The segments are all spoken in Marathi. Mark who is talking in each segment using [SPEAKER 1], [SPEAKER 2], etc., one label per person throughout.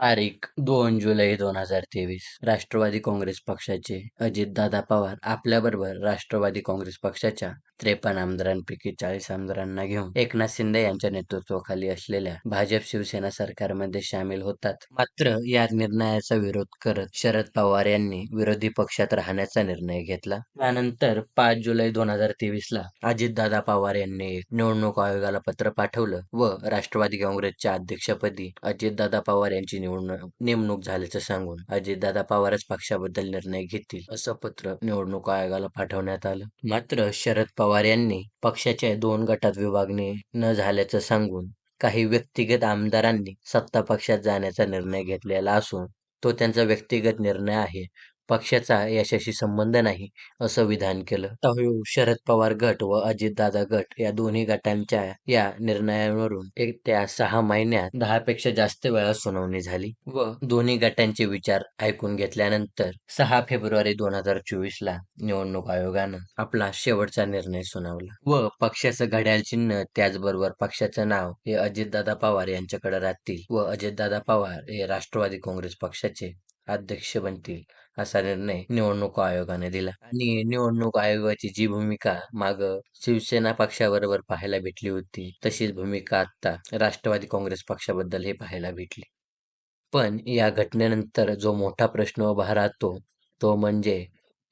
[SPEAKER 1] तारीख दोन जुलै दोन हजार तेवीस. राष्ट्रवादी काँग्रेस पक्षाचे अजितदादा पवार आपल्याबरोबर राष्ट्रवादी काँग्रेस पक्षाच्या त्रेपन्न आमदारांपैकी चाळीस आमदारांना घेऊन एकनाथ शिंदे यांच्या नेतृत्वाखाली असलेल्या भाजप शिवसेना सरकारमध्ये सामील होतात. मात्र या निर्णयाचा विरोध करत शरद पवार यांनी विरोधी पक्षात राहण्याचा निर्णय घेतला. त्यानंतर पाच जुलै दोन हजार तेवीस ला अजितदादा पवार यांनी निवडणूक आयोगाला पत्र पाठवलं व राष्ट्रवादी काँग्रेसच्या अध्यक्षपदी अजितदादा पवार यांची निवडणूक नेमणूक झाल्याचं सांगून अजितदादा पवारच पक्षाबद्दल निर्णय घेतील असं पत्र निवडणूक आयोगाला पाठवण्यात आलं. मात्र शरद पवार यांनी पक्षाच्या दोन गटात विभागणी न झाल्याचं सांगून काही व्यक्तिगत आमदारांनी सत्ता पक्षात जाण्याचा निर्णय घेतलेला असून तो त्यांचा व्यक्तिगत निर्णय आहे पक्षाचा याच्याशी संबंध नाही असं विधान केलं. तहु शरद पवार गट व अजितदादा गट या दोन्ही गटांच्या या निर्णयावरून एक त्या सहा महिन्यात दहा पेक्षा जास्त वेळा सुनावणी झाली व दोन्ही गटांचे विचार ऐकून घेतल्यानंतर सहा फेब्रुवारी दोन हजार चोवीस ला निवडणूक आयोगानं आपला शेवटचा निर्णय सुनावला व पक्षाचं घड्याळ चिन्ह त्याचबरोबर पक्षाचं नाव हे अजितदादा पवार यांच्याकडे राहतील व अजितदादा पवार हे राष्ट्रवादी काँग्रेस पक्षाचे अध्यक्ष बनतील. असा निर्णय निवडणूक आयोगाने दिला. आणि निवडणूक आयोगाची जी भूमिका माग शिवसेना पक्षाबरोबर पाहायला भेटली होती तशीच भूमिका आता राष्ट्रवादी काँग्रेस पक्षाबद्दल हे पाहायला भेटली. पण या घटनेनंतर जो मोठा प्रश्न उभा राहतो तो म्हणजे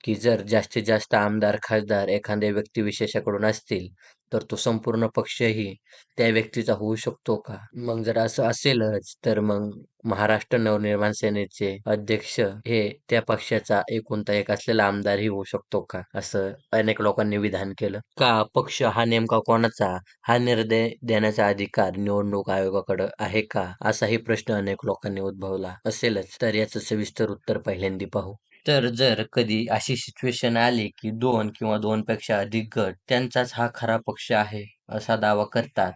[SPEAKER 1] की जर जास्तीत जास्त आमदार खासदार एखाद्या व्यक्तिविशेषाकडून असतील तर तो संपूर्ण पक्षही त्या व्यक्तीचा होऊ शकतो का? मग जर असं असेलच तर मग महाराष्ट्र नवनिर्माण सेनेचे अध्यक्ष हे त्या पक्षाचा एकूणता एक असलेला आमदारही होऊ शकतो का? असं अनेक लोकांनी विधान केलं. का पक्ष हा नेमका कोणाचा? हा निर्णय देण्याचा अधिकार निवडणूक आयोगाकडे आहे का? असाही प्रश्न अनेक लोकांनी उद्भवला असेलच. तर याचं सविस्तर उत्तर पहिल्यांदा पाहू. तर जर कधी अशी सिच्युएशन आली की दोन किंवा दोन पेक्षा अधिक गट त्यांचाच हा खरा पक्ष आहे असा दावा करतात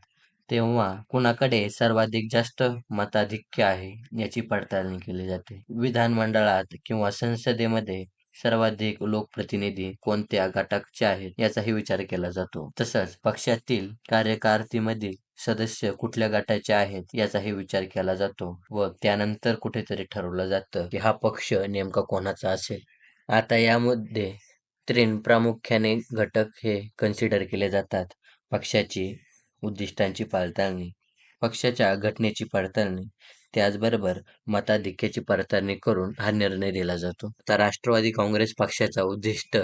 [SPEAKER 1] तेव्हा कुणाकडे सर्वाधिक जास्त मताधिक्य आहे याची पडताळणी केली जाते. विधानमंडळात किंवा संसदेमध्ये सर्वाधिक लोकप्रतिनिधी कोणत्या गटाचे आहेत याचाही विचार केला जातो. तसंच पक्षातील कार्यकर्तीमधील सदस्य कुठल्या गटाचे आहेत याचाही विचार केला जातो व त्यानंतर कुठेतरी ठरवलं जातं की हा पक्ष नेमका कोणाचा असेल. आता यामध्ये त्रेन प्रामुख्याने घटक हे कन्सिडर केले जातात. पक्षाची उद्दिष्टांची पडताळणी पक्षाच्या घटनेची पडताळणी त्याचबरोबर मताधिक्याची पडताळणी करून हा निर्णय दिला जातो. तर राष्ट्रवादी काँग्रेस पक्षाचा उद्दिष्ट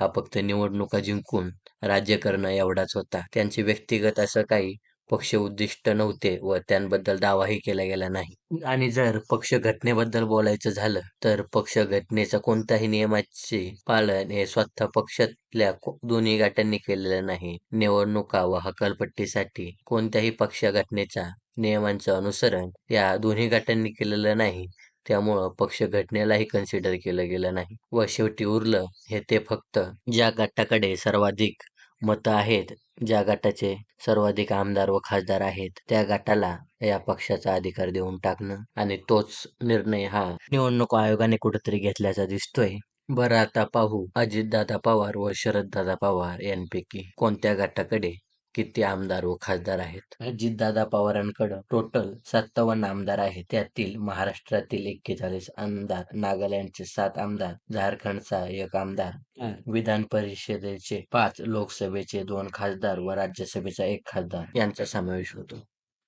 [SPEAKER 1] हा फक्त निवडणुका जिंकून राज्य करणं एवढाच होता. त्यांचे व्यक्तिगत असं काही पक्ष उद्दिष्ट नव्हते व त्यांबद्दल दावाही केला गेला नाही. आणि जर पक्ष घटनेबद्दल बोलायचं झालं तर पक्ष घटनेचा कोणत्याही नियमाचे पालन हे स्वतः पक्षातल्या दोन्ही गटांनी केलेलं नाही. निवडणुका व हकालपट्टीसाठी कोणत्याही पक्ष घटनेचा नियमांचं अनुसरण या दोन्ही गटांनी केलेलं नाही. त्यामुळं पक्ष घटनेलाही कन्सिडर केलं गेलं नाही. व शेवटी उरलं हे ते फक्त ज्या गटाकडे सर्वाधिक मतं आहेत. ज्या गटाचे सर्वाधिक आमदार व खासदार आहेत त्या गटाला या पक्षाचा अधिकार देऊन टाकणं आणि तोच निर्णय हा निवडणूक आयोगाने कुठेतरी घेतल्याचा दिसतोय. बरं आता पाहू. अजितदादा पवार व शरददादा पवार यांपैकी कोणत्या गटाकडे किती आमदार व खासदार आहेत? अजितदादा पवारांकडे टोटल सत्तावन्न आमदार आहेत. त्यातील महाराष्ट्रातील एक्केचाळीस आमदार नागालँडचे सात आमदार झारखंडचा एक आमदार विधान परिषदेचे पाच लोकसभेचे दोन खासदार व राज्यसभेचा एक खासदार यांचा समावेश होतो.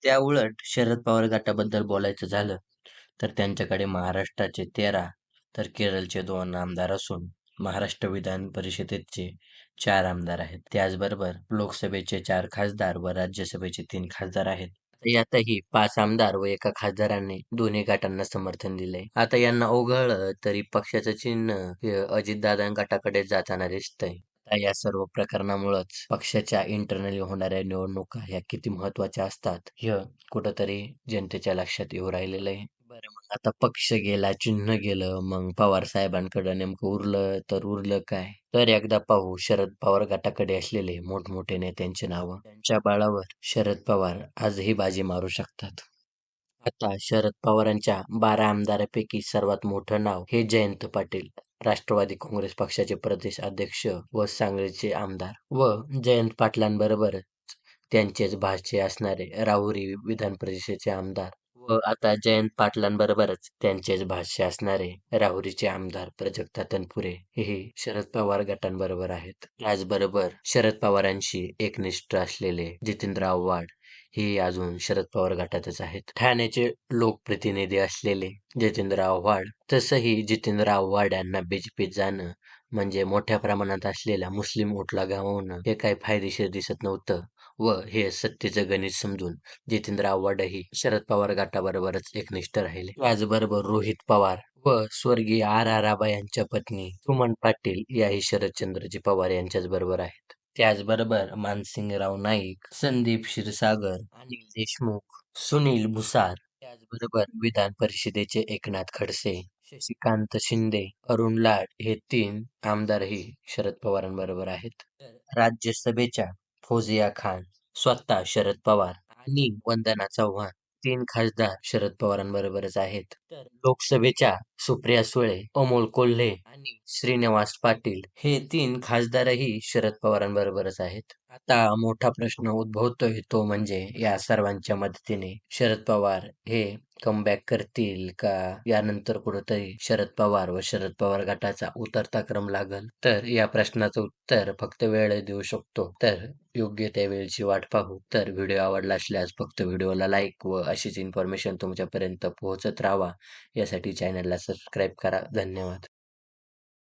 [SPEAKER 1] त्या उलट शरद पवार गटाबद्दल बोलायचं झालं तर त्यांच्याकडे महाराष्ट्राचे तेरा तर केरळचे दोन आमदार असून महाराष्ट्र विधान परिषदेचे चार आमदार आहेत. त्याचबरोबर लोकसभेचे चार खासदार व राज्यसभेचे तीन खासदार आहेत. यातही पाच आमदार व एका खासदारांनी दोन्ही गटांना समर्थन दिले आता यांना ओघळलं तरी पक्षाचं चिन्ह अजितदादा गटाकडे जाताना दिसतंय. या सर्व प्रकरणामुळेच पक्षाच्या इंटरनली होणाऱ्या निवडणुका ह्या किती महत्त्वाच्या असतात हे कुठंतरी जनतेच्या लक्षात येऊ राहिलेलं आहे. बरं मग आता पक्ष गेला चिन्ह गेलं मग पवार साहेबांकडे नेमकं उरलं तर उरलं काय? तर एकदा पाहू शरद पवार गटाकडे असलेले मोठमोठे नेत्यांचे नाव. त्यांच्या बाळावर शरद पवार आजही बाजी मारू शकतात. आता शरद पवारांच्या बारा आमदारापैकी सर्वात मोठं नाव हे जयंत पाटील राष्ट्रवादी काँग्रेस पक्षाचे प्रदेश अध्यक्ष व सांगलीचे आमदार व जयंत पाटलांबरोबरच त्यांचेच भाचे असणारे राहुरी विधान परिषदेचे आमदार व आता जयंत पाटलांबरोबरच त्यांचेच भाष्य असणारे राहुरीचे आमदार प्रजक्ता तनपुरे हे शरद पवार गटांबरोबर आहेत. त्याचबरोबर शरद पवारांशी एकनिष्ठ असलेले जितेंद्र आव्हाड हे अजून शरद पवार गटातच आहेत. ठाण्याचे लोकप्रतिनिधी असलेले जितेंद्र आव्हाड तसंही जितेंद्र आव्हाड यांना बीजेपीत जाणं म्हणजे मोठ्या प्रमाणात असलेल्या मुस्लिम ओटला गमावणं हे काही फायदेशीर दिसत नव्हतं व हे सत्तेचं गणित समजून जितेंद्र आव्हाडही शरद पवार गटाबरोबरच एकनिष्ठ राहिले. त्याचबरोबर रोहित पवार व स्वर्गीय आर आर आबा यांच्या पत्नी सुमन पाटील याही शरदचंद्रजी पवार यांच्याच बरोबर आहेत. त्याचबरोबर मानसिंगराव नाईक संदीप क्षीरसागर अनिल देशमुख सुनील भुसार त्याचबरोबर विधान परिषदेचे एकनाथ खडसे. शशिकांत शिंदे अरुण लाड हे तीन आमदारही शरद पवारांबरोबर आहेत. राज्यसभेच्या फौजिया खान स्वतः शरद पवार आणि वंदना चव्हाण तीन खासदार शरद पवारांबरोबरच आहेत. तर लोकसभेच्या सुप्रिया सुळे अमोल कोल्हे आणि श्रीनिवास पाटील हे तीन खासदारही शरद पवारांबरोबरच आहेत. आता मोठा प्रश्न उद्भवतोय तो म्हणजे या सर्वांच्या मदतीने शरद पवार हे कमबॅक करतील का? यानंतर कुठंतरी शरद पवार व शरद पवार गटाचा उतरता क्रम लागल. तर या प्रश्नाचं उत्तर फक्त वेळ देऊ शकतो. तर योग्य त्या वेळची वाट पाहू. तर व्हिडिओ आवडला असल्यास फक्त व्हिडिओला लाईक व अशीच इन्फॉर्मेशन तुमच्यापर्यंत पोहोचत राहावा. यासाठी चॅनलला सबस्क्राईब करा. धन्यवाद.